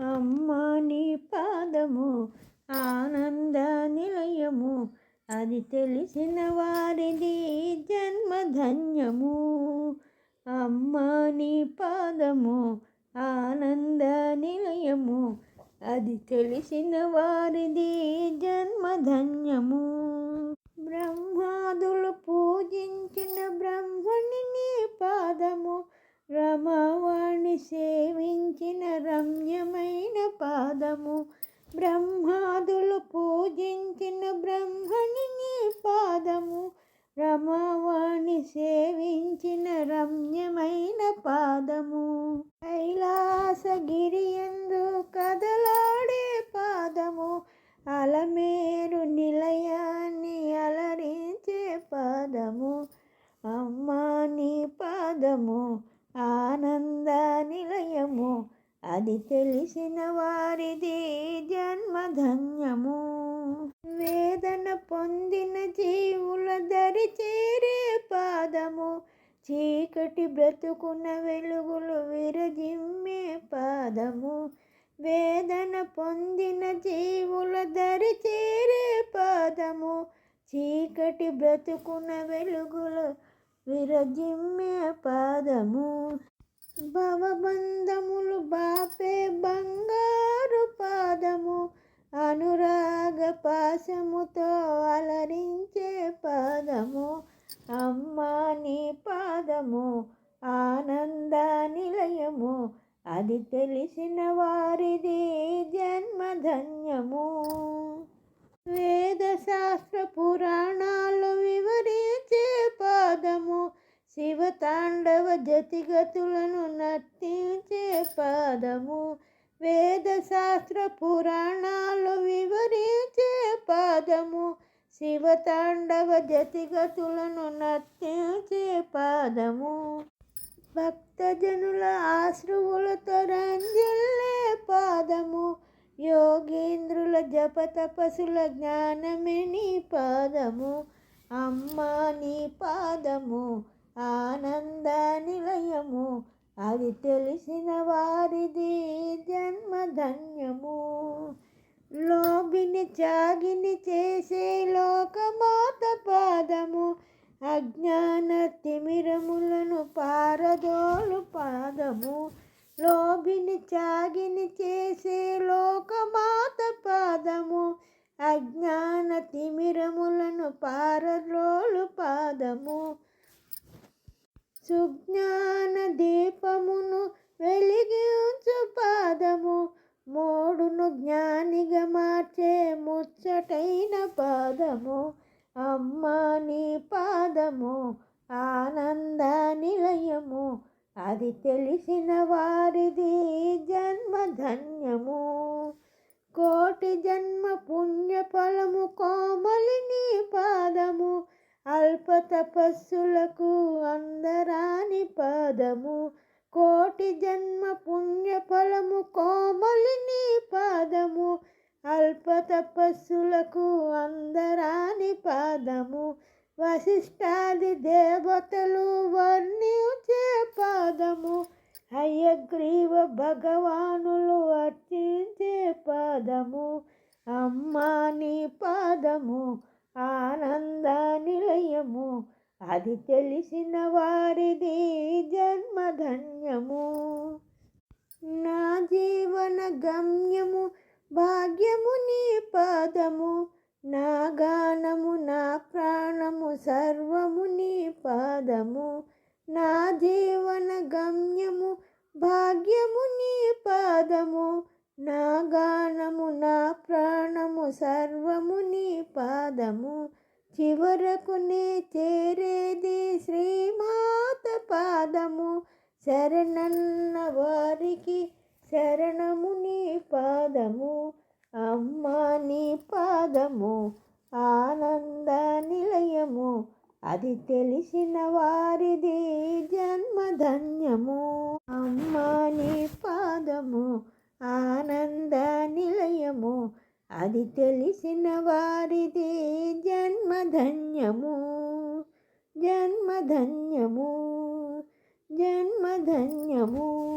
అమ్మా నీ పాదము ఆనంద నిలయము. అది తెలిసిన వారిది జన్మధన్యము అమ్మా నీ పాదము ఆనంద నిలయము. అది తెలిసిన వారిది పాదము. బ్రహ్మాదులు పూజించిన బ్రహ్మణి నీ పాదము. రమవాణి సేవించిన రమ్యమైన పాదము. కైలాసగిరి ఎందు కదలాడే పాదము. అలమేరు నిలయాన్ని అలరించే పాదము. అమ్మా నీ పాదము. ఆనంద నిలయము. అది తెలిసిన వారిది జన్మధన్యము. వేదన పొందిన జీవుల దరి చేరే పాదము. చీకటి బ్రతుకున్న వెలుగులు విరజిమ్మే పాదము. వేదన పొందిన జీవుల దరి చేరే పాదము. చీకటి బ్రతుకున్న వెలుగులు విరజిమ్మే పాదము. భవబంధములు బాపే బంగారు పాదము అనురాగ పాశముతో అలరించే పాదము. అమ్మా నీ పాదము ఆనంద నిలయము అది తెలిసిన వారిది జన్మధన్యము. వేదశాస్త్ర పురాణాలు వివరించే పాదము శివతాండవ జతిగతులను పురాణాలు వివరించే పాదము. శివతాండవ జతిగతులను నర్తించే పాదము. భక్తజనుల ఆశ్రువులతో రంజిల్లే పాదము. యోగేంద్రుల జప తపసుల జ్ఞానమే పాదము. అమ్మా నీ పాదము ఆనంద నిలయము. అది తెలిసిన వారిది ధన్యము. లోబిని చాగిని చేసే లోకమాత పాదము అజ్ఞాన తిమిరములను పారదోలు పాదము. లోబిని చాగిని చేసే లోకమాత పాదము అజ్ఞాన తిమిరములను పారలోలు పాదము. సుజ్ఞాన దీపమును పాదము ఆనంద నిలయము అది తెలిసిన వారిది జన్మధన్యము కోటి జన్మ పుణ్య ఫలము కోమలిని పాదము అల్ప తపస్సులకు అందరాని పాదము. కోటి జన్మ పుణ్య ఫలము కోమలిని పాదము అల్ప తపస్సులకు అందరాని పాదము. వశిష్టాది దేవతలు వర్ణించే పాదము. హయగ్రీవ భగవానులు అర్చించే పాదము. అమ్మా నీ పాదము ఆనంద నిలయము. అది తెలిసిన వారిది జన్మధన్యము. నా జీవన గమ్యము భాగ్యము నీ పాదము. నా గానము నా ప్రాణము సర్వము నీ పాదము. నా జీవన గమ్యము భాగ్యము నీ పాదము. నా గానము నా ప్రాణము సర్వము నీ పాదము. చివరకు నే చేరేది శ్రీమాత పాదము. శరణన్న వారికి శరణము నీ పాదము. అమ్మ నీ పాదము. అది తెలిసిన వారిది జన్మధన్యము. అమ్మా నీ పాదము ఆనంద నిలయము. అది తెలిసిన వారిది జన్మధన్యము. జన్మధన్యము జన్మధన్యము.